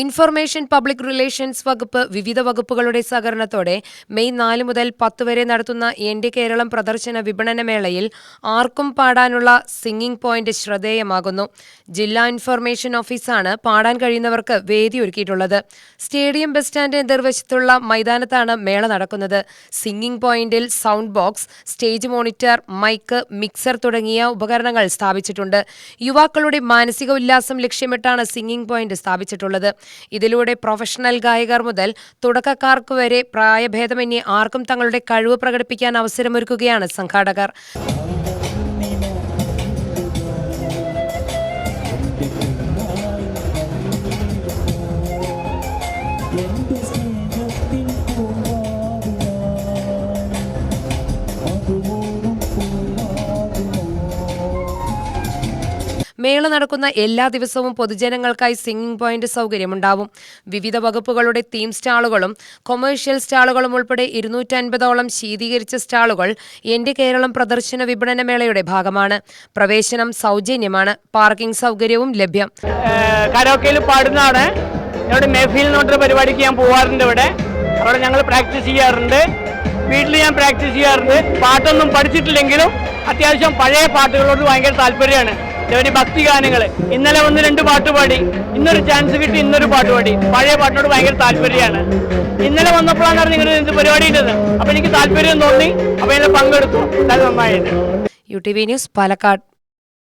Information public relations വകുപ്പ് വിവിധ വകുപ്പുകളുടെ സഹകരണത്തോടെ മെയ് നാല് മുതൽ പത്ത് വരെ നടത്തുന്ന എന്റെ കേരളം പ്രദർശന വിപണന മേളയിൽ ആർക്കും പാടാനുള്ള സിംഗിംഗ് പോയിന്റ് ശ്രദ്ധേയമാകുന്നു. ജില്ലാ ഇൻഫർമേഷൻ ഓഫീസാണ് പാടാൻ കഴിയുന്നവർക്ക് വേദി ഒരുക്കിയിട്ടുള്ളത്. സ്റ്റേഡിയം ബസ് സ്റ്റാൻഡ് എതിർവശത്തുള്ള മൈതാനത്താണ് മേള നടക്കുന്നത്. സിംഗിംഗ് പോയിന്റിൽ sound box stage monitor mic mixer തുടങ്ങിയ ഉപകരണങ്ങൾ സ്ഥാപിച്ചിട്ടുണ്ട്. യുവാക്കളുടെ മാനസിക ഉല്ലാസം ലക്ഷ്യമിട്ടാണ് സിംഗിംഗ് പോയിന്റ് സ്ഥാപിച്ചിട്ടുള്ളത്. ഇതിലൂടെ പ്രൊഫഷണൽ ഗായകർ മുതൽ തുടക്കക്കാർക്ക് വരെ പ്രായഭേദമന്യേ ആർക്കും തങ്ങളുടെ കഴിവ് പ്രകടിപ്പിക്കാൻ അവസരമൊരുക്കുകയാണ് സംഘാടകർ. സ്നേഹത്തിൻ മേള നടക്കുന്ന എല്ലാ ദിവസവും പൊതുജനങ്ങൾക്കായി സിംഗിംഗ് പോയിന്റ് സൗകര്യമുണ്ടാവും. വിവിധ വകുപ്പുകളുടെ തീം സ്റ്റാളുകളും കൊമേഴ്ഷ്യൽ സ്റ്റാളുകളും ഉൾപ്പെടെ ഇരുന്നൂറ്റൻപതോളം ശീതീകരിച്ച സ്റ്റാളുകൾ എന്റെ കേരളം പ്രദർശന വിപണന മേളയുടെ ഭാഗമാണ്. പ്രവേശനം സൗജന്യമാണ്. പാർക്കിംഗ് സൗകര്യവും ലഭ്യം. പരിപാടിക്ക് ഞാൻ പോവാറുണ്ട് ഇവിടെ. അവിടെ ഞങ്ങൾ പ്രാക്ടീസ് ചെയ്യാറുണ്ട്. വീട്ടിൽ ഞാൻ പ്രാക്ടീസ് ചെയ്യാറുണ്ട്. പാട്ടൊന്നും പഠിച്ചിട്ടില്ലെങ്കിലും അത്യാവശ്യം പഴയ പാട്ടുകളോട് ഭയങ്കര താല്പര്യമാണ്. ഇതേപോലെ ഭക്തി ഗാനങ്ങൾ ഇന്നലെ ഒന്ന് രണ്ട് പാട്ട് പാടി. ഇന്നൊരു ചാൻസ് കിട്ടി ഇന്നൊരു പാട്ട് പാടി. പഴയ പാട്ടിനോട് ഭയങ്കര താല്പര്യമാണ്. ഇന്നലെ വന്നപ്പോഴാണ് നിങ്ങൾ എന്ത് പരിപാടി ഉണ്ടെന്ന് അപ്പോൾ എനിക്ക് താല്പര്യം തോന്നി. അപ്പോൾ ഇതിൽ പങ്കെടുത്തു. അത് നന്നായിട്ട് U T V news Palakkad.